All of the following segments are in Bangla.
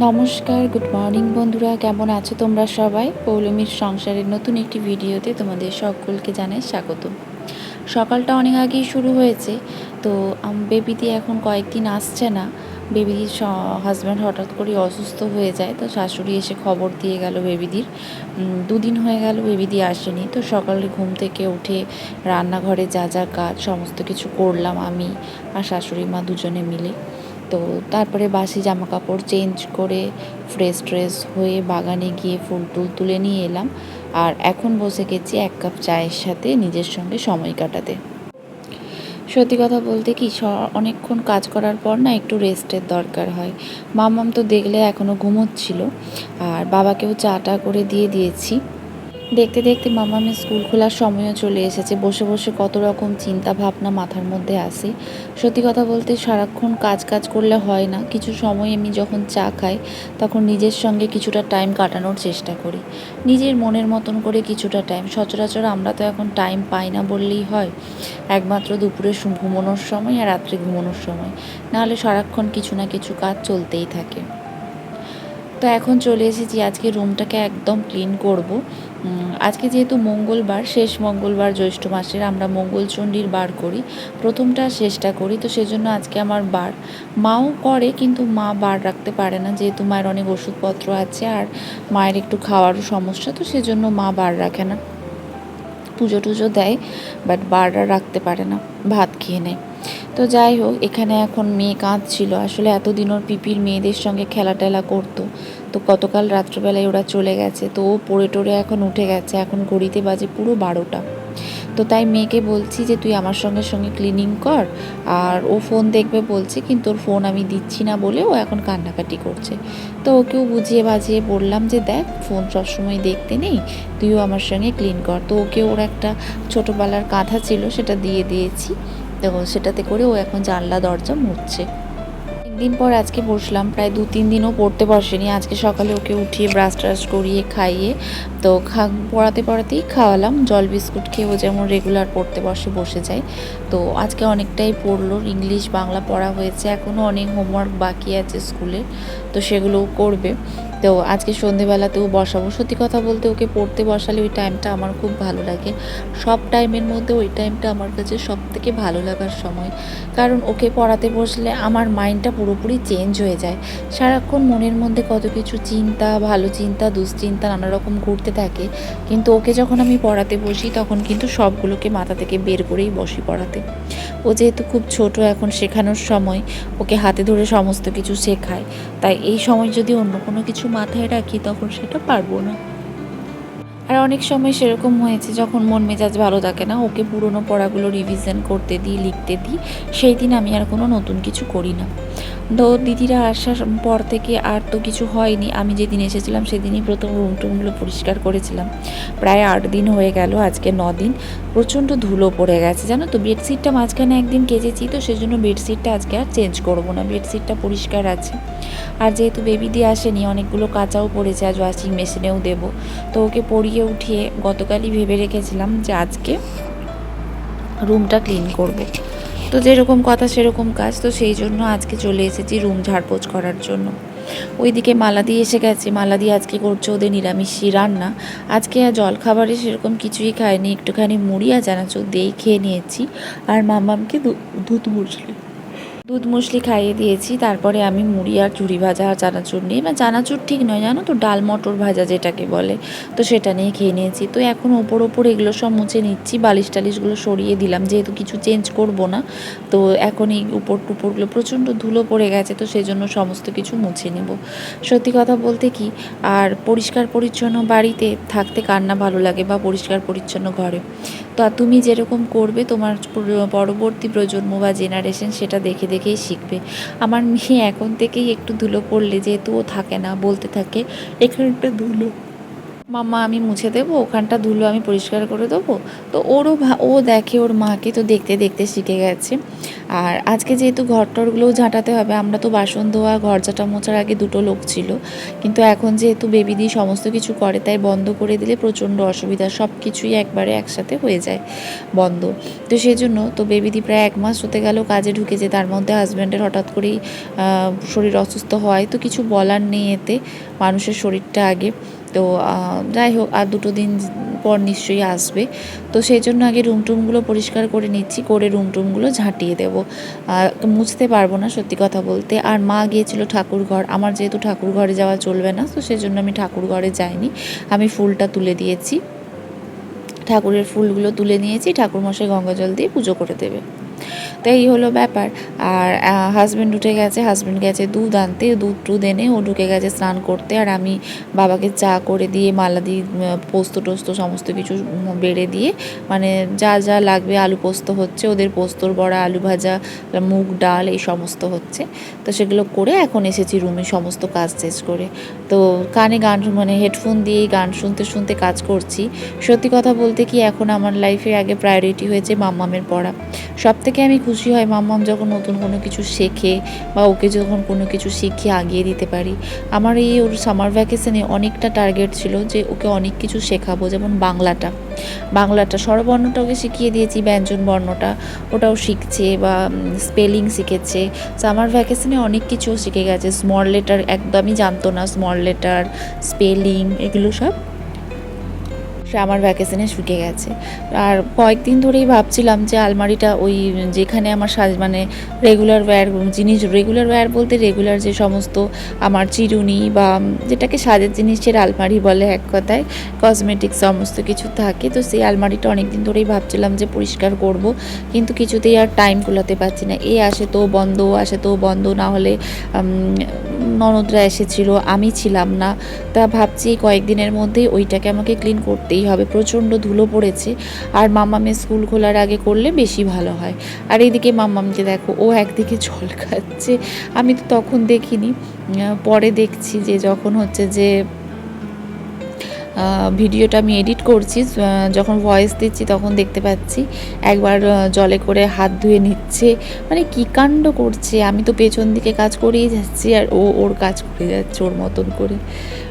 নমস্কার গুড মর্নিং বন্ধুরা, কেমন আছো তোমরা সবাই? পৌলমীর সংসারের নতুন একটি ভিডিওতে তোমাদের সকলকে জানাই স্বাগত। সকালটা অনেক আগেই শুরু হয়েছে, তো বেবিদি এখন কয়েকদিন আসছে না। বেবিদির হাজব্যান্ড হঠাৎ করে অসুস্থ হয়ে যায়, তো শাশুড়ি এসে খবর দিয়ে গেল বেবিদির দুদিন হয়ে গেল বেবিদি আসেনি, তো সকালে ঘুম থেকে উঠে রান্নাঘরে যা যা কাজ, সমস্ত কিছু করলাম আমি আর শাশুড়ি মা দুজনে মিলে। তো তারপরে বাসি জামা কাপড় চেঞ্জ করে ফ্রেশ ট্রেশ হয়ে বাগানে গিয়ে ফুল টুল তুলে নিয়ে এলাম। আর এখন বসে গেছি এক কাপ চায়ের সাথে নিজের সঙ্গে সময় কাটাতে। সত্যি কথা বলতে কি অনেকক্ষণ কাজ করার পর না একটু রেস্টের দরকার হয়। মামাম তো দেখলে এখনও ঘুমোচ্ছিল। আর বাবাকেও চাটা করে দিয়ে দিয়েছি। দেখতে দেখতে মামামের স্কুল খোলার সময়ও চলে এসেছে। বসে বসে কত রকম চিন্তা ভাবনা মাথার মধ্যে আসে। সত্যি কথা বলতে সারাক্ষণ কাজ কাজ করলে হয় না। কিছু সময় আমি যখন চা খাই, তখন নিজের সঙ্গে কিছুটা টাইম কাটানোর চেষ্টা করি। নিজের মনের মতন করে কিছুটা টাইম সচরাচর আমরা তো এখন টাইম পাই না বললেই হয়। একমাত্র দুপুরে ঘুমানোর সময় আর রাত্রে ঘুমানোর সময়। নাহলে সারাক্ষণ কিছু না কিছু কাজ চলতেই থাকে। তো এখন চলে এসেছি, আজকে রুমটাকে একদম ক্লিন করব। আজকে যেহেতু মঙ্গলবার, শেষ মঙ্গলবার জ্যৈষ্ঠ মাসের, আমরা মঙ্গলচণ্ডীর বার করি। প্রথমটা শেষটা করি, তো সেজন্য আজকে আমার বার। মাও করে, কিন্তু মা বার রাখতে পারে না, যেহেতু মায়ের অনেক ওষুধপত্র আছে আর মায়ের একটু খাওয়ারও সমস্যা, তো সেজন্য মা বার রাখে না। পুজো টুজো দেয়, বাট বাররা রাখতে পারে না, ভাত খেয়ে নেয়। তো যাই হোক, এখানে এখন মেয়ে কাঁদছিল। আসলে এতদিন ওর পিপির মেয়েদের সঙ্গে খেলা টেলা করতো। তো গতকাল রাত্রেবেলায় ওরা চলে গেছে। তো ও পড়ে টড়ে এখন উঠে গেছে। এখন ঘড়িতে বাজে পুরো বারোটা। তো তাই মেয়েকে বলছি যে, তুই আমার সঙ্গে সঙ্গে ক্লিনিং কর আর ও ফোন দেখবে বলছে, কিন্তু ওর ফোন আমি দিচ্ছি না বলে ও এখন কান্নাকাটি করছে। তো ওকেও বুঝিয়ে বাজিয়ে বললাম যে, দেখ ফোন সবসময় দেখতে নেই। তুইও আমার সঙ্গে ক্লিন কর। তো ওকে ওর একটা ছোটোবেলার কাঁথা ছিল, সেটা দিয়ে দিয়েছি। তো সেটাতে করে ও এখন জানলা, দরজা মুছছে। একদিন পর আজকে বসলাম, প্রায় দু তিন দিনও পড়তে বসেনি। আজকে সকালে ওকে উঠিয়ে ব্রাশ ট্রাশ করিয়ে খাইয়ে তো খা, পড়াতে পড়াতেই খাওয়ালাম। জল বিস্কুট খেয়ে ও যেমন রেগুলার পড়তে বসে বসে যায়। তো আজকে অনেকটাই পড়ল। ইংলিশ, বাংলা পড়া হয়েছে। এখনও অনেক হোমওয়ার্ক বাকি আছে স্কুলের তো সেগুলোও করবে। তো আজকে সন্ধেবেলাতেও বসাবো। সত্যি কথা বলতে ওকে পড়তে বসালে ওই টাইমটা আমার খুব ভালো লাগে। সব টাইমের মধ্যে ওই টাইমটা আমার কাছে সব থেকে ভালো লাগার সময়। কারণ ওকে পড়াতে বসলে আমার মাইন্ডটা পুরোপুরি চেঞ্জ হয়ে যায়। সারাক্ষণ মনের মধ্যে কত কিছু চিন্তা, ভালো চিন্তা, দুশ্চিন্তা, নানা রকম ঘুরতে থাকে। কিন্তু ওকে যখন আমি পড়াতে বসি, তখন কিন্তু সবগুলোকে মাথা থেকে বের করেই বসি পড়াতে। ও যেহেতু খুব ছোট, এখন শেখানোর সময়, ওকে হাতে ধরে সমস্ত কিছু শেখায়। তাই এই সময় যদি অন্য কোনো কিছু মাথায় রাখি তখন সেটা পারব না। আর অনেক সময় সেরকম হয়েছে, যখন মন মেজাজ ভালো থাকে না, ওকে পুরনো পড়াগুলো রিভিশন করতে দিই, লিখতে দিই, সেই দিন আমি আর কোনো নতুন কিছু করি না। তো দিদিরা আসার পর থেকে আর তো কিছু হয়নি, আমি যেদিন এসেছিলাম সেদিনই প্রথম রুম টুমগুলো পরিষ্কার করেছিলাম। প্রায় আট দিন হয়ে গেল, আজকে ন দিন, প্রচণ্ড ধুলো পড়ে গেছে, জানো তো? বেডশিটটা মাঝখানে একদিন কেচেছি তো, সেজন্য বেডশিটটা আজকে আর চেঞ্জ করব না, বেডশিটটা পরিষ্কার আছে। আর যেহেতু বেবি দিয়ে আসেনি, অনেকগুলো কাঁচাও পড়েছে আজ ওয়াশিং মেশিনেও দেবো। তো ওকে পরিয়ে উঠিয়ে গতকালই ভেবে রেখেছিলাম যে আজকে রুমটা ক্লিন করব। তো যেরকম কথা সেরকম কাজ, তো সেই জন্য আজকে চলে এসেছি রুম ঝাড়পোছ করার জন্য। ওইদিকে মালাদি এসে গেছে। মালাদি আজকে করছে ওদের নিরামিষি রান্না। আজকে আর জলখাবারে সেরকম কিছুই খায়নি। একটুখানি মুড়ি আর চানাচুর দিয়েই খেয়ে নিয়েছি। আর মামামকে দুধ মুসলি দুধ মুসলি খাইয়ে দিয়েছি, তারপরে আমি মুড়ি আর চুড়ি ভাজা আর চানাচুর নিয়ে বা চানাচুর ঠিক নয়, জানো তো? ডাল মটর ভাজা যেটাকে বলে, তো সেটা নিয়ে খেয়ে নিয়েছি। তো এখন ওপর ওপর এগুলো সব মুছে নিচ্ছি, বালিশ টালিশগুলো সরিয়ে দিলাম, যেহেতু কিছু চেঞ্জ করব না, তো এখন এই উপর টুপরগুলো প্রচণ্ড ধুলো পড়ে গেছে, তো সেজন্য সমস্ত কিছু মুছে নেব। সত্যি কথা বলতে কি, আর পরিষ্কার পরিচ্ছন্ন বাড়িতে থাকতে কার না ভালো লাগে বা পরিষ্কার পরিচ্ছন্ন ঘরে? তো তুমি যেরকম করবে, তোমার পরবর্তী প্রজন্ম বা জেনারেশন সেটা দেখে দেখেই শিখবে। আমার মেয়ে এখন থেকেই একটু ধুলো পড়লে যেহেতু ও থাকে না, বলতে থাকে, এখানে একটা ধুলো। মাম্মা আমি মুছে দেবো, ওখানটা ধুলো আমি পরিষ্কার করে দেবো। তো ওরও ও দেখে ওর মাকে তো দেখতে দেখতে শিখে গেছে। আর আজকে যেহেতু ঘর টরগুলোও ঝাঁটাতে হবে, আমরা তো বাসন ধোয়া, ঘর ঝাঁটা মোছার আগে দুটো লোক ছিল। কিন্তু এখন যেহেতু বেবি দিয়ে সমস্ত কিছু করে, তাই বন্ধ করে দিলে প্রচণ্ড অসুবিধা, সব কিছুই একবারে একসাথে হয়ে যায় বন্ধ। তো সেই জন্য তো বেবিদি প্রায় এক মাস হতে গেল কাজে ঢুকে ঢুকেছে, তার মধ্যে হাজব্যান্ডের হঠাৎ করেই শরীর অসুস্থ হয়। তো কিছু বলার নেই এতে, মানুষের শরীরটা আগে। তো যাই হোক আর দুটো দিন পর নিশ্চয়ই আসবে। তো সেই জন্য আগে রুম টুমগুলো পরিষ্কার করে নিচ্ছি, করে রুম টুমগুলো ঝাঁটিয়ে দেবো। আর মুছতে পারব না, সত্যি কথা বলতে। আর মা গিয়েছিল ঠাকুর ঘর। আমার যেহেতু ঠাকুর ঘরে যাওয়া চলবে না, তো সেই জন্য আমি ঠাকুর ঘরে যাইনি। আমি ফুলটা তুলে দিয়েছি। ঠাকুরের ফুলগুলো তুলে নিয়েছি। ঠাকুর মশাই গঙ্গা জল দিয়ে পুজো করে দেবে। তো এই হলো ব্যাপার। আর হাজব্যান্ড উঠে গেছে হাজব্যান্ড গেছে দুধ আনতে, দুধ টুধ এনে ও ঢুকে গেছে স্নান করতে। আর আমি বাবাকে চা করে দিয়ে, মালা দিয়ে পোস্ত টোস্ত সমস্ত কিছু বেড়ে দিয়ে মানে যা যা লাগবে আলু পোস্ত হচ্ছে, ওদের পোস্তর বড়া, আলু ভাজা, মুগ ডাল, এই সমস্ত হচ্ছে। তো সেগুলো করে এখন এসেছি রুমে সমস্ত কাজ শেষ করে। তো কানে গান মানে হেডফোন দিয়েই গান শুনতে শুনতে কাজ করছি। সত্যি কথা বলতে কি, এখন আমার লাইফে আগে প্রায়োরিটি হয়েছে মাম্মামের পড়া। সব থেকে আমি খুশি হয় মাম্মাম যখন নতুন কোনো কিছু শেখে বা ওকে যখন কোনো কিছু শিখিয়ে আগিয়ে দিতে পারি। আমার এই ওর সামার ভ্যাকেশনে অনেকটা টার্গেট ছিল যে ওকে অনেক কিছু শেখাবো, যেমন বাংলাটা। বাংলাটা, স্বরবর্ণটা ওকে শিখিয়ে দিয়েছি, ব্যঞ্জন বর্ণটা ওটাও শিখছে বা স্পেলিং শিখেছে। সামার ভ্যাকেশনে অনেক কিছু শিখে গেছে স্মল লেটার একদমই জানতো না স্মল লেটার স্পেলিং এগুলো সব। আমার ভ্যাকেশনে শিখে গেছে। আর কয়েকদিন ধরেই ভাবছিলাম যে আলমারিটা ওই যেখানে আমার সাজ মানে রেগুলার ওয়্যার জিনিস রেগুলার ওয়্যার বলতে রেগুলার যে সমস্ত আমার চিরুনি বা যেটাকে সাজের জিনিসের আলমারি বলে এক কথায় কসমেটিক্স সমস্ত কিছু থাকে। তো সেই আলমারিটা অনেক দিন ধরেই ভাবছিলাম যে পরিষ্কার করব, কিন্তু কিছুতেই আর টাইম কুলাতে পারছি না। এ আসে তো বন্ধ, আসে তো বন্ধ, না হলে ননদরা এসেছিল, আমি ছিলাম না। তা ভাবছি কয়েকদিনের মধ্যেই ওইটাকে আমাকে ক্লিন করতেই হবে। প্রচণ্ড ধুলো পড়েছে। আর মাম্মামের স্কুল খোলার আগে করলে বেশি ভালো হয়। আর এইদিকে মাম্মামকে দেখো, ও একদিকে জল খাচ্ছে। আমি তো তখন দেখিনি। পরে দেখছি যে যখন হচ্ছে যে ভিডিওটা আমি এডিট করছি যখন ভয়েস দিচ্ছি তখন দেখতে পাচ্ছি, একবার জলে করে হাত ধুয়ে নিচ্ছে। মানে কী কাণ্ড করছে? আমি তো পেছন দিকে কাজ করেই যাচ্ছি আর ও ওর কাজ করে যাচ্ছে ওর মতন করে।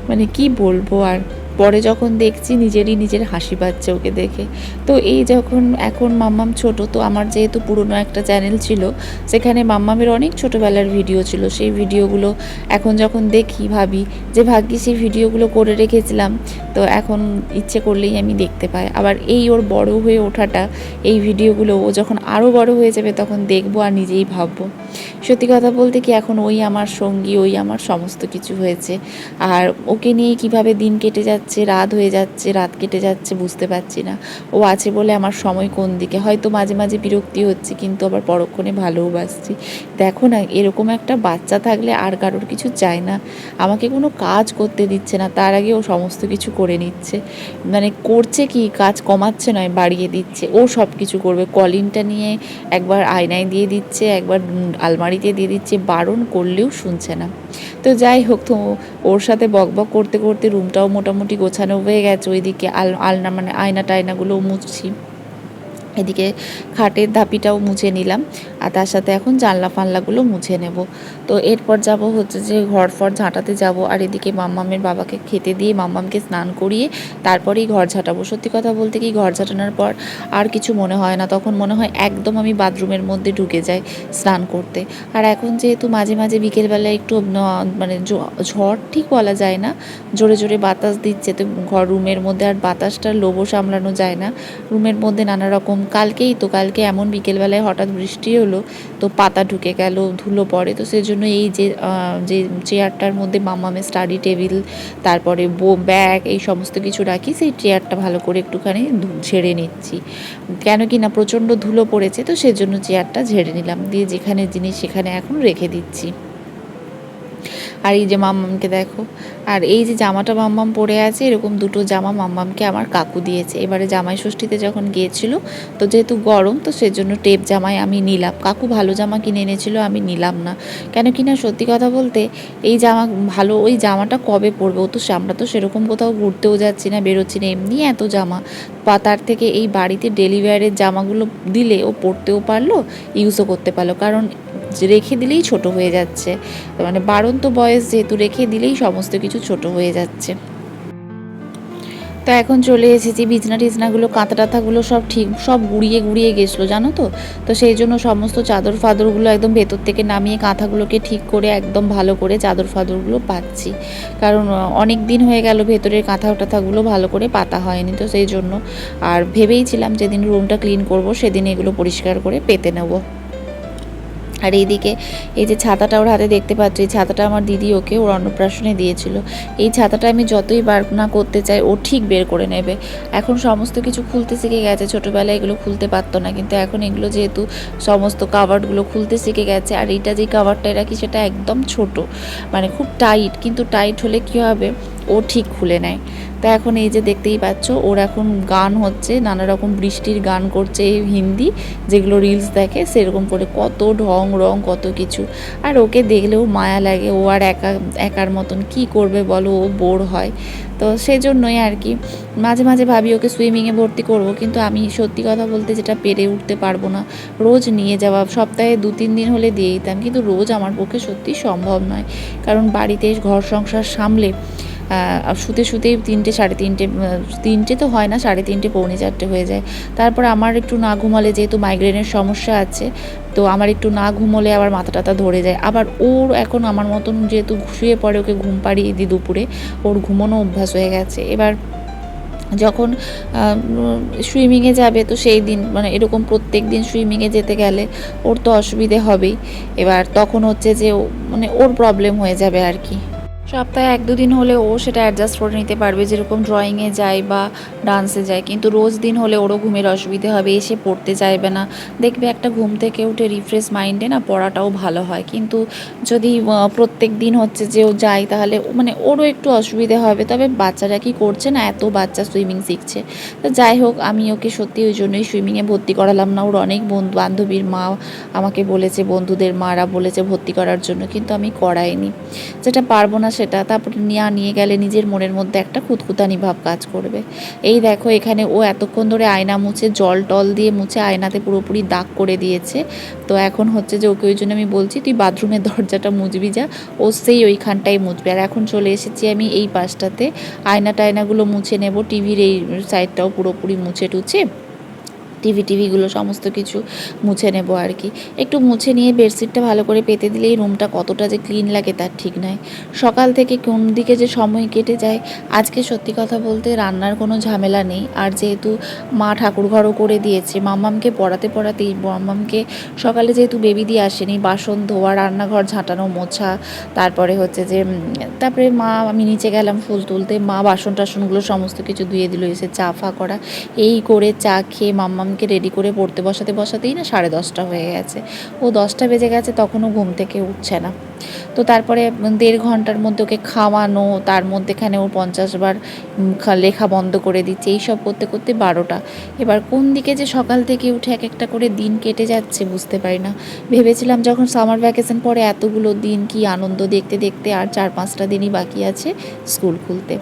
মানে কি বলব আর পরে যখন দেখছি নিজেরই নিজের হাসি পাচ্ছে ওকে দেখে। তো এই যখন এখন মাম্মাম ছোট, তো আমার যেহেতু পুরনো একটা চ্যানেল ছিল, সেখানে মাম্মামের অনেক ছোটোবেলার ভিডিও ছিল। সেই ভিডিওগুলো এখন যখন দেখি, ভাবি যে ভাগ্যি সেই ভিডিওগুলো করে রেখেছিলাম, তো এখন ইচ্ছে করলেই আমি দেখতে পাই। আবার এই ওর বড় হয়ে ওঠাটা, এই ভিডিওগুলো ও যখন আরও বড় হয়ে যাবে তখন দেখব আর নিজেই ভাববো। সত্যি কথা বলতে কি এখন ওই আমার সঙ্গী ওই আমার সমস্ত কিছু হয়েছে। আর ওকে নিয়ে কীভাবে দিন কেটে যাচ্ছে রাত হয়ে যাচ্ছে রাত কেটে যাচ্ছে বুঝতে পারছি না। ও আছে বলে আমার সময় কোন দিকে? হয়তো মাঝে মাঝে বিরক্তি হচ্ছে কিন্তু আবার পরক্ষণে ভালোবাসছি। দেখো না এরকম একটা বাচ্চা থাকলে আর কারোর কিছু চাই না। আমাকে কোনো কাজ করতে দিচ্ছে না তার আগে ও সমস্ত কিছু করে নিচ্ছে। মানে করছে কি কাজ কমাচ্ছে নয় বাড়িয়ে দিচ্ছে। ও সব কিছু করবে। কলিনটা নিয়ে একবার আয়নায় দিয়ে দিচ্ছে একবার উম, আলমারিতে দিয়ে দিচ্ছে, বারণ করলেও শুনছে না। তো যাই হোক, তো ওর সাথে বকবক করতে করতে রুমটাও মোটামুটি গোছানো হয়ে গেছে। ওইদিকে আল, আলনা মানে আয়না টায়নাগুলোও মুছছি। এদিকে খাটের ধাপিটাও মুছে নিলাম আর তার সাথে এখন জানলা ফানলাগুলো মুছে নেব। তো এরপর যাব হচ্ছে যে ঘর ফর ঝাঁটাতে যাব আর এদিকে মাম্মামের বাবাকে খেতে দিয়ে মাম্মামকে স্নান করিয়ে তারপরেই ঘর ঝাঁটাবো। সত্যি কথা বলতে কি ঘর ঝাঁটানোর পর আর কিছু মনে হয় না। তখন মনে হয় একদম আমি বাথরুমের মধ্যে ঢুকে যাই স্নান করতে। আর এখন যেহেতু মাঝে মাঝে বিকেলবেলা একটু মানে ঝড় ঠিক বলা যায় না। জোরে জোরে বাতাস দিচ্ছে। তো ঘর রুমের মধ্যে আর বাতাসটা লোভও সামলানো যায় না। রুমের মধ্যে নানা রকম কালকেই তো, কালকে এমন বিকেলবেলায় হঠাৎ বৃষ্টি হলো, তো পাতা ঢুকে গেল, ধুলো পড়ে, তো সেজন্য এই যে যে চেয়ারটার মধ্যে মামামের স্টাডি টেবিল তারপরে বো ব্যাগ এই সমস্ত কিছু রাখি, সেই চেয়ারটা ভালো করে একটুখানি ঝেড়ে নিচ্ছি। কেন কি না, প্রচণ্ড ধুলো পড়েছে, তো সেজন্য চেয়ারটা ঝেড়ে নিলাম, দিয়ে যেখানে জিনিস সেখানে এখন রেখে দিচ্ছি। আর এই যে মাম্মামকে দেখো, আর এই যে জামাটা মাম্মাম পরে আছে, এরকম দুটো জামা মাম্মামকে আমার কাকু দিয়েছে। এবারে জামাই ষষ্ঠীতে যখন গিয়েছিল, তো যেহেতু গরম, তো সেজন্য টেপ জামাই আমি নিলাম। কাকু ভালো জামা কিনে এনেছিল, আমি নিলাম না। কেন কি না, সত্যি কথা বলতে, এই জামা ভালো, ওই জামাটা কবে পরবে? তো আমরা তো সেরকম কোথাও ঘুরতেও যাচ্ছি না, বেরোচ্ছি না, এমনি এত জামা। বা তার থেকে এই বাড়িতে ডেলিভারের জামাগুলো দিলে ও পরতেও পারল ইউজও করতে পারল। কারণ রেখে দিলেই ছোট হয়ে যাচ্ছে। মানে বাড়ন্ত বয়স যেহেতু রেখে দিলেই সমস্ত কিছু ছোট হয়ে যাচ্ছে। তো এখন চলে এসেছি বিছনা টিছনাগুলো, কাঁথা টাথাগুলো সব ঠিক, সব গুড়িয়ে গুড়িয়ে গেছিল, জানো তো? তো সেই জন্য সমস্ত চাদর ফাদরগুলো একদম ভেতর থেকে নামিয়ে কাঁথাগুলোকে ঠিক করে একদম ভালো করে চাদর ফাদরগুলো পাচ্ছি। কারণ অনেক দিন হয়ে গেল ভেতরের কাঁথা টাথাগুলো ভালো করে পাতা হয়নি তো সেই জন্য। আর ভেবেইছিলাম যেদিন রুমটা ক্লিন করব সেদিন এগুলো পরিষ্কার করে পেতে নেব। আর এইদিকে এই যে ছাতাটা ওর হাতে দেখতে পাচ্ছি, এই ছাতাটা আমার দিদি ওকে ওর অন্নপ্রাশনে দিয়েছিল। এই ছাতাটা আমি যতই বার না করতে চাই, ও ঠিক বের করে নেবে। এখন সমস্ত কিছু খুলতে শিখে গেছে, ছোটোবেলায় এগুলো খুলতে পারতো না। কিন্তু এখন এগুলো যেহেতু সমস্ত কাভারগুলো খুলতে শিখে গেছে, আর এইটা যে কাভারটা রাখি সেটা একদম ছোট মানে খুব টাইট। কিন্তু টাইট হলে কী হবে? ও ঠিক খুলে নেয়। তো এখন এই যে দেখতেই পাচ্ছ, ওর এখন গান হচ্ছে, নানা রকম বৃষ্টির গান করছে হিন্দি, যেগুলো রিলস দেখে, সেরকম করে কত ঢং রং, কত কিছু। আর ওকে দেখলেও মায়া লাগে, ও আর একা, একার মতন, কি করবে বলো, ও বোর হয়। তো সেজন্যই আর কি, মাঝে মাঝে ভাবি ওকে সুইমিংয়ে ভর্তি করব, কিন্তু আমি সত্যি কথা বলতে যেটা পেরে উঠতে পারব না। রোজ নিয়ে যাওয়া, সপ্তাহে দু তিন দিন হলে দিয়ে দিতাম, কিন্তু রোজ আমার পক্ষে সত্যি সম্ভব নয়। কারণ বাড়িতে ঘর সংসার সামলে শুতে শুতেই তিনটে, সাড়ে তিনটে তিনটে তো হয় না, সাড়ে তিনটে, পৌনে চারটে হয়ে যায়। তারপর আমার একটু না ঘুমালে যেহেতু মাইগ্রেনের সমস্যা আছে, তো আমার একটু না ঘুমোলে আবার মাথা টাথা ধরে যায়। আবার ওর এখন আমার মতন যেহেতু শুয়ে পড়ে, ওকে ঘুম পাড়িয়ে দিই দুপুরে, ওর ঘুমোনো অভ্যাস হয়ে গেছে। এবার যখন সুইমিংয়ে যাবে তো সেই দিন মানে এরকম প্রত্যেক দিন সুইমিংয়ে যেতে গেলে ওর তো অসুবিধে হবেই। এবার তখন হচ্ছে যে মানে ওর প্রবলেম হয়ে যাবে আর কি। সপ্তাহে এক দুদিন হলে ও সেটা অ্যাডজাস্ট করে নিতে পারবে, যেরকম ড্রয়িংয়ে যায় বা ডান্সে যায়। কিন্তু রোজ দিন হলে ওরও ঘুমের অসুবিধে হবে, এসে পড়তে চাইবে না। দেখবে একটা ঘুম থেকে উঠে রিফ্রেশ মাইন্ডে না পড়াটাও ভালো হয়। কিন্তু যদি প্রত্যেক দিন হচ্ছে যে ও যায় তাহলে মানে ওরও একটু অসুবিধে হবে। তবে বাচ্চারা কি করছে না, এত বাচ্চা সুইমিং শিখছে। তো যাই হোক, আমি ওকে সত্যি ওই জন্যই সুইমিংয়ে ভর্তি করালাম না। ওর অনেক বন্ধু বান্ধবীর মা আমাকে বলেছে, বন্ধুদের মারা বলেছে ভর্তি করার জন্য। কিন্তু আমি করাইনি। যেটা পারব না সেটা, তারপরে নিয়ে নিয়ে গেলে নিজের মনের মধ্যে একটা খুঁতখুতানি ভাব কাজ করবে। এই দেখো এখানে ও এতক্ষণ ধরে আয়না মুছে, জল টল দিয়ে মুছে আয়নাতে পুরোপুরি দাগ করে দিয়েছে। তো এখন হচ্ছে যে ওকে ওই জন্য আমি বলছি, তুই বাথরুমের দরজাটা মুছবি যা। ও সেই ওইখানটাই মুছবে। আর এখন চলে এসেছি আমি এই পাশটাতে। আয়না টায়নাগুলো মুছে নেব, টিভির এই সাইডটাও পুরোপুরি মুছে টুছে। টিভি, টিভিগুলো সমস্ত কিছু মুছে নেব আর কি। একটু মুছে নিয়ে বেডশিটটা ভালো করে পেতে দিলেই রুমটা কতটা যে ক্লিন লাগে তার ঠিক নাই। সকাল থেকে কোন দিকে যে সময় কেটে যায়, আজকে সত্যি কথা বলতে রান্নার কোনো ঝামেলা নেই। আর যেহেতু মা ঠাকুর ঘরও করে দিয়েছে মাম্মামকে পড়াতে পড়াতেই মাম্মামকে সকালে যেহেতু বেবি দিয়ে আসেনি, বাসন, ধোয়া, রান্নাঘর ঝাঁটানো, মোছা, তারপরে হচ্ছে যে তারপরে মা, আমি নিচে গেলাম ফুল তুলতে, মা বাসন টাসনগুলো সমস্ত কিছু ধুয়ে দিল, এসে চা ফা করা। এই করে চা খেয়ে মাম্মাম মামকে রেডি করে পড়তে বসাতে বসাতেই না সাড়ে দশটা হয়ে গেছে। ও দশটা বেজে গেছে, তখনও ঘুম থেকে উঠছে না। তো তারপরে দেড় ঘণ্টার মধ্যে ওকে খাওয়ানো, তার মধ্যেখানে ওর পঞ্চাশ বার লেখা বন্ধ করে দিচ্ছে এইসব করতে করতে বারোটা। এবার কোন দিকে যে সকাল থেকে উঠে এক একটা করে দিন কেটে যাচ্ছে বুঝতে পারি না। ভেবেছিলাম যখন সামার ভ্যাকেশন পরে এতগুলো দিন কি আনন্দ দেখতে দেখতে আর চার পাঁচটা দিনই বাকি আছে স্কুল খুলতে।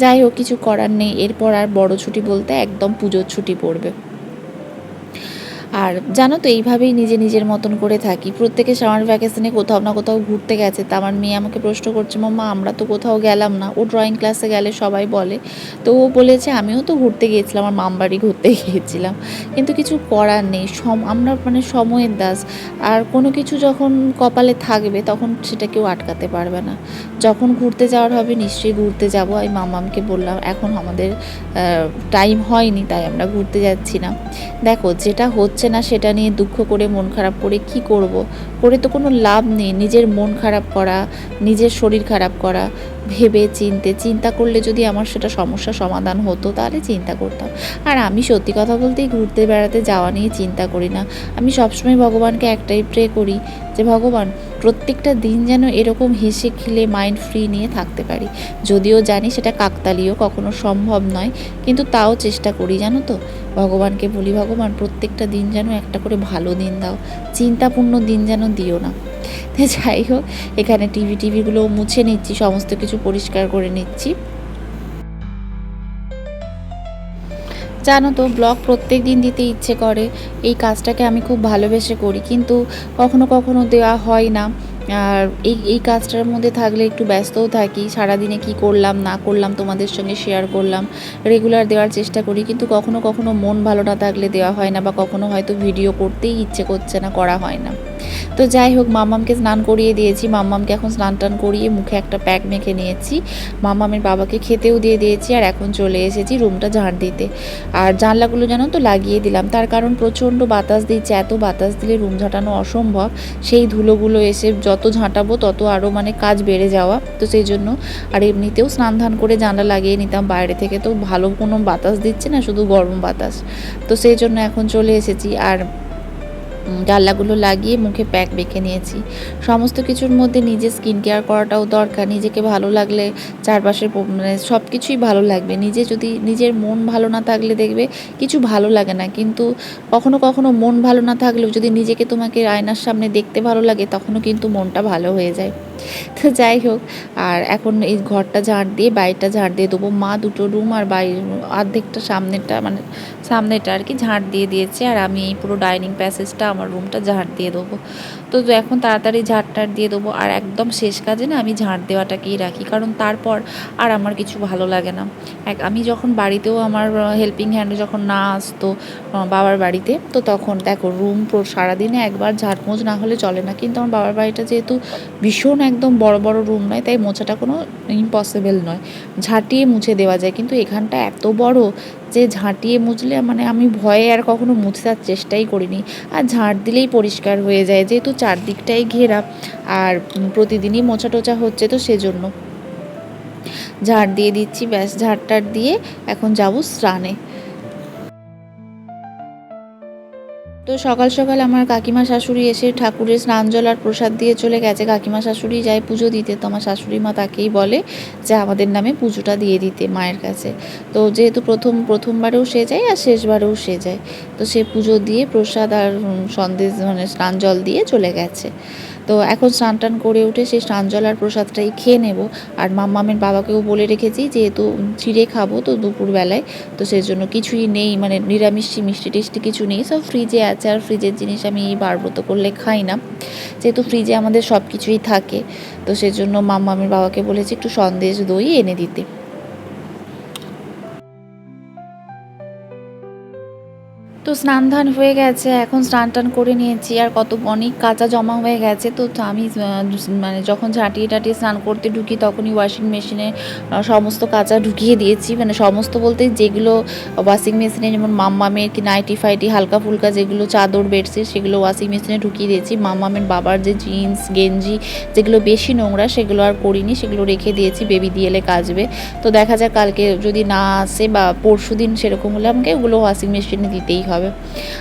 যাই হোক, কিছু করার নেই, এরপর আর বড় ছুটি বলতে একদম পুজোর ছুটি পড়বে। আর জানো তো, এইভাবেই নিজে নিজের মতন করে থাকি। প্রত্যেকে সামার ভ্যাকেশনে কোথাও না কোথাও ঘুরতে গেছে। তা আমার মেয়ে আমাকে প্রশ্ন করছে, মাম্মা, আমরা তো কোথাও গেলাম না। ও ড্রয়িং ক্লাসে গেলে সবাই বলে। তো ও বলেছে, আমিও তো ঘুরতে গিয়েছিলাম, আমার মামবাড়ি ঘুরতে গিয়েছিলাম। কিন্তু কিছু করার নেই। সম, আমরা মানে সময়ের দাস। আর কোনো কিছু যখন কপালে থাকবে, তখন সেটা কেউ আটকাতে পারবে না। যখন ঘুরতে যাওয়ার হবে, নিশ্চয়ই ঘুরতে যাব। আমি মামামকে বললাম, এখন আমাদের টাইম হয়নি, তাই আমরা ঘুরতে যাচ্ছি না। দেখো, যেটা হচ্ছে হচ্ছে না সেটা নিয়ে দুঃখ করে মন খারাপ করে কি করব। করে তো কোনো লাভ নেই। নিজের মন খারাপ করা, নিজের শরীর খারাপ করা, ভেবে চিনতে, চিন্তা করলে যদি আমার সেটা সমস্যা সমাধান হতো তাহলে চিন্তা করতাম। আর আমি সত্যি কথা বলতেই ঘুরতে বেড়াতে যাওয়া নিয়ে চিন্তা করি না। আমি সবসময় ভগবানকে একটাই প্রে করি যে, ভগবান, প্রত্যেকটা দিন যেন এরকম হেসে খেলে মাইন্ড ফ্রি নিয়ে থাকতে পারি। যদিও জানি সেটা কাকতালীয়, কখনো সম্ভব নয়, কিন্তু তাও চেষ্টা করি, জানো তো? ভগবানকে বলি, ভগবান, প্রত্যেকটা দিন যেন একটা করে ভালো দিন দাও। চিন্তাপূর্ণ দিন যেন দিও না। যাই হোক, এখানে টিভি টিভিগুলো মুছে নিচ্ছি, সমস্ত কিছু পরিষ্কার করে নিচ্ছি। জানো তো, ব্লগ প্রত্যেক দিন দিতে ইচ্ছে করে, এই কাজটাকে আমি খুব ভালোবেসে করি। কিন্তু কখনো কখনো দেওয়া হয় না। আর এই এই কাজটার মধ্যে থাকলে একটু ব্যস্তও থাকি। সারাদিনে কি করলাম, না করলাম তোমাদের সঙ্গে শেয়ার করলাম রেগুলার দেওয়ার চেষ্টা করি। কিন্তু কখনো কখনো মন ভালো না থাকলে দেওয়া হয় না বা কখনো হয়তো ভিডিও করতেই ইচ্ছে করছে না, করা হয় না। তো যাই হোক মাম্মামকে স্নান করিয়ে দিয়েছি। মাম্মামকে এখন স্নান টান করিয়ে মুখে একটা প্যাক মেখে নিয়েছি। মামামের বাবাকে খেতেও দিয়ে দিয়েছি আর এখন চলে এসেছি রুমটা ঝাড় দিতে। আর জানলাগুলো যেন তো লাগিয়ে দিলাম, তার কারণ প্রচণ্ড বাতাস দিচ্ছে, এত বাতাস দিলে রুম ঝাঁটানো অসম্ভব। সেই ধুলোগুলো এসে যত ঝাঁটাবো তত আরও মানে কাজ বেড়ে যাওয়া। তো সেই জন্য আর এমনিতেও স্নান ধান করে জানলা লাগিয়ে নিতাম, বাইরে থেকে তো ভালো কোনো বাতাস দিচ্ছে না, শুধু গরম বাতাস। তো সেই জন্য এখন চলে এসেছি। আর জানলাগুলো লাগিয়ে মুখে প্যাক বেঁকে নিয়েছি। সমস্ত কিছুর মধ্যে নিজে স্কিন কেয়ার করাটাও দরকার। নিজেকে ভালো লাগলে চারপাশের মানে সব কিছুই ভালো লাগবে। নিজে যদি নিজের মন ভালো না থাকলে দেখবে কিছু ভালো লাগে না। কিন্তু কখনো কখনো মন ভালো না থাকলেও যদি নিজেকে তোমাকে আয়নার সামনে দেখতে ভালো লাগে, তখনও কিন্তু মনটা ভালো হয়ে যায়। তো যাই হোক, আর এখন এই ঘরটা ঝাড় দিয়ে, বাড়িটা ঝাড় দিয়ে দেবো মা দুটো রুম আর বাইরের অর্ধেকটা সামনেরটা মানে সামনেটা আর কি ঝাঁট দিয়ে দিয়েছে, আর আমি এই পুরো ডাইনিং প্যাসেজটা আমার রুমটা ঝাঁট দিয়ে দেবো। তো এখন তাড়াতাড়ি ঝাড় টাড় দিয়ে দেবো, আর একদম শেষ কাজে না আমি ঝাঁট দেওয়াটাকেই রাখি, কারণ তারপর আর আমার কিছু ভালো লাগে না। এক, আমি যখন বাড়িতেও আমার হেল্পিং হ্যান্ড যখন না আসতো বাবার বাড়িতে, তো তখন দেখো রুম সারাদিনে একবার ঝাড়মোজ না হলে চলে না, কিন্তু আমার বাবার বাড়িটা যেহেতু ভীষণ একদম বড় বড় রুম নয়, তাই মোছাটা কোনো ইম্পসিবল নয়। ঝাঁটিয়ে মুছে দেওয়া যায়, কিন্তু এখানটা এত বড় যে ঝাঁটিয়ে মুছলে মানে আমি ভয়ে আর কখনো মুছার চেষ্টাই করিনি। আর ঝাঁট দিলেই পরিষ্কার হয়ে যায়, যেহেতু চারদিকটাই ঘেরা আর প্রতিদিনই মোছা টোচা হচ্ছে তো সেজন্য। ঝাড় দিয়ে দিচ্ছি, ব্যাস ঝাড় টাড় দিয়ে এখন যাব স্নানে। তো সকাল সকাল আমার কাকিমা শাশুড়ি এসে ঠাকুরের স্নান জল আর প্রসাদ দিয়ে চলে গেছে। কাকিমা শাশুড়ি যায় পুজো দিতে, তো আমার শাশুড়ি মা তাকেই বলে যে আমাদের নামে পুজোটা দিয়ে দিতে মায়ের কাছে। তো যেহেতু প্রথম, প্রথমবারেও সে যায় আর শেষবারেও সে যায়, তো সে পুজো দিয়ে প্রসাদ আর সন্দেশ মানে স্নান জল দিয়ে চলে গেছে। তো এখন স্নান টান করে উঠে সেই স্নান জল আর প্রসাদটাই খেয়ে নেব। আর মাম্মামের বাবাকেও বলে রেখেছি, যেহেতু চিড়ে খাব তো দুপুরবেলায়, তো সেই জন্য কিছুই নেই মানে নিরামিষ মিষ্টি টিষ্টি কিছু নেই। সব ফ্রিজে আছে আর ফ্রিজের জিনিস আমি বারব্রত করলে খাই না। যেহেতু ফ্রিজে আমাদের সব কিছুই থাকে, তো সেজন্য মাম্মামের বাবাকে বলেছি একটু সন্দেশ দই এনে দিতে। তো স্নান ধান হয়ে গেছে, এখন স্নান টান করে নিয়েছি, আর কত অনেক কাঁচা জমা হয়ে গেছে, তো আমি মানে যখন ঝাঁটিয়ে টাটিয়ে স্নান করতে ঢুকি তখনই ওয়াশিং মেশিনে সমস্ত কাঁচা ঢুকিয়ে দিয়েছি মানে সমস্ত বলতে যেগুলো ওয়াশিং মেশিনে যেমন মাম্মামের কি নাইটি ফাইটি হালকা ফুলকা যেগুলো চাদর বেডশিট সেগুলো ওয়াশিং মেশিনে ঢুকিয়ে দিয়েছি, মাম্মামের বাবার যে জিন্স গেঞ্জি যেগুলো বেশি নোংরা সেগুলো আর করিনি, সেগুলো রেখে দিয়েছি বেবি দিয়ে এলে কাচবে, তো দেখা যাক কালকে যদি না আসে বা পরশু দিন সেরকম হলে আমাকে ওগুলো ওয়াশিং মেশিনে দিতেই হবে।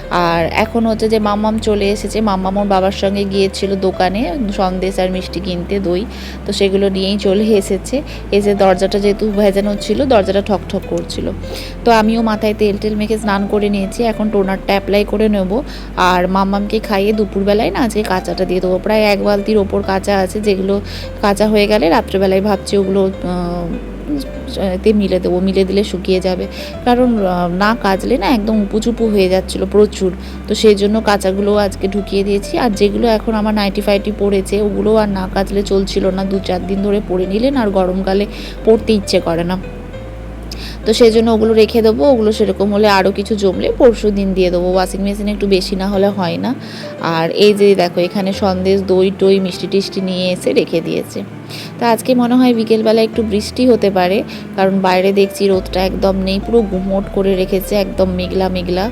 আর এখন হচ্ছে যে মাম্মাম চলে এসেছে। মাম্মাম ওর বাবার সঙ্গে গিয়েছিল দোকানে, সন্দেশ আর মিষ্টি কিনতে দই। তো সেগুলো নিয়েই চলে এসেছে। এসে দরজাটা যেহেতু ভেজানো ছিল, দরজাটা ঠক ঠক করছিল। তো আমিও মাথায় তেল টেল মেখে স্নান করে নিয়েছি। এখন টোনারটা অ্যাপ্লাই করে নেব। আর মাম্মামকে খাইয়ে দুপুরবেলায় না আজকে কাঁচাটা দিয়ে দেবো। প্রায় এক বালতির ওপর কাঁচা আছে। যেগুলো কাঁচা হয়ে গেলে রাত্রেবেলায় ভাবছি ওগুলো তে মিলে দেবো, মিলে দিলে শুকিয়ে যাবে। কারণ না কাচলে না একদম উপুচুপু হয়ে যাচ্ছিল প্রচুর। তো সেই জন্য কাঁচাগুলো আজকে ঢুকিয়ে দিয়েছি। আর যেগুলো এখন আমার নাইটি ফাইটি পড়েছে, ওগুলো আর না কাচলে চলছিল না। দু চার দিন ধরে পরে নিলেন আর গরমকালে পড়তে ইচ্ছে করে না। তো সেই জন্য ওগুলো রেখে দেবো। ওগুলো সেরকম হলে আরও কিছু জমলে পরশু দিন দিয়ে দেবো। ওয়াশিং মেশিনে একটু বেশি না হলে হয় না। আর এই যে দেখো, এখানে সন্দেশ, দই, টই, মিষ্টি টিষ্টি নিয়ে এসে রেখে দিয়েছে। তো আজকে মনে হয় বিকেলবেলা একটু বৃষ্টি হতে পারে, কারণ বাইরে দেখছি রোদটা একদম নেই, পুরো গুমোট করে রেখেছে, একদম মেঘলা মেঘলা।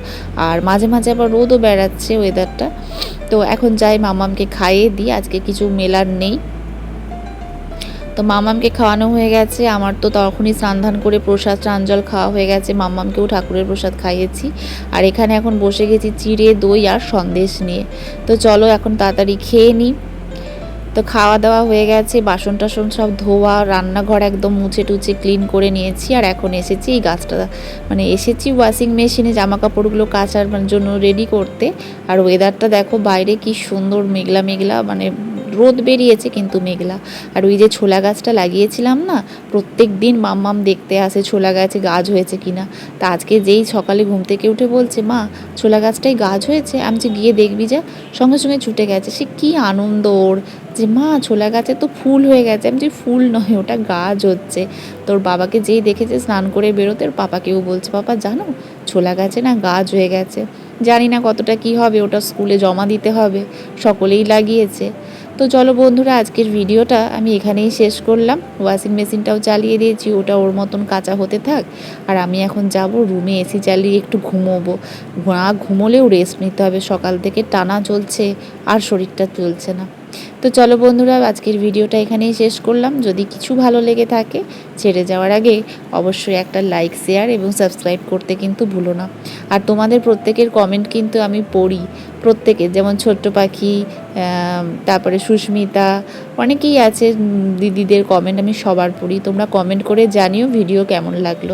আর মাঝে মাঝে আবার রোদও বেড়াচ্ছে ওয়েদারটা তো এখন যাই মামামকে খাইয়ে দিই, আজকে কিছু মেলার নেই। তো মামামকে খাওয়ানো হয়ে গেছে। আমার তো তখনই স্নান করে প্রসাদ জল খাওয়া হয়ে গেছে। মাম্মামকেও ঠাকুরের প্রসাদ খাইয়েছি। আর এখানে এখন বসে গেছি চিড়ে, দই আর সন্দেশ নিয়ে। তো চলো এখন তাড়াতাড়ি খেয়ে নিই তো খাওয়া দাওয়া হয়ে গেছে, বাসন টাসন সব ধোয়া, রান্নাঘর একদম মুছে টুছে ক্লিন করে নিয়েছি। আর এখন এসেছি এই গাছটা মানে এসেছি ওয়াশিং মেশিনে জামা কাপড়গুলো কাচার মানে জন্য রেডি করতে। আর ওয়েদারটা দেখো বাইরে কি সুন্দর মেঘলা মেঘলা মানে রোদ বেরিয়েছে কিন্তু মেঘলা। আর ওই যে ছোলা গাছটা লাগিয়েছিলাম না, প্রত্যেক দিন মাম্মাম দেখতে আসে ছোলা গাছে গাছ হয়েছে কিনা। তা আজকে যেই সকালে ঘুম থেকে উঠে বলছে, মা, ছোলা গাছটাই গাছ হয়েছে, আমি যে গিয়ে দেখবি যা। সঙ্গে সঙ্গে ছুটে গেছে। সে কি আনন্দ ওর যে, মা, ছোলা গাছে তো ফুল হয়ে গেছে। আমি যে, ফুল নয়, ওটা গাছ হচ্ছে। তোর বাবাকে যেই দেখেছে স্নান করে বেরোতে, ওর পাপাকেও বলছে, পাপা, জানো, ছোলা গাছে না গাছ হয়ে গেছে। জানি না কতটা কি হবে, ওটা স্কুলে জমা দিতে হবে, সকলেই লাগিয়েছে। তো চলো বন্ধুরা, আজকের ভিডিওটা আমি এখানেই শেষ করলাম। ওয়াশিং মেশিনটাও চালিয়ে দিয়েছি, ওটা ওর মতন কাঁচা হতে থাক। আর আমি এখন যাব রুমে এসি চালিয়ে একটু ঘুমোবো। না ঘুমোলেও রেস্ট নিতে হবে। সকাল থেকে টানা চলছে আর শরীরটা চলছে না। তো চলো বন্ধুরা, আজকের ভিডিওটা এখানেই শেষ করলাম। যদি কিছু ভালো লেগে থাকে, ছেড়ে যাওয়ার আগে অবশ্যই একটা লাইক শেয়ার এবং সাবস্ক্রাইব করতে কিন্তু ভুলো না। আর তোমাদের প্রত্যেকের কমেন্ট কিন্তু আমি পড়ি। প্রত্যেকের যেমন ছোট্ট পাখি তারপরে সুস্মিতা, অনেকেই আছে দিদিদের কমেন্ট আমি সবার পড়ি। তোমরা কমেন্ট করে জানিও ভিডিও কেমন লাগল।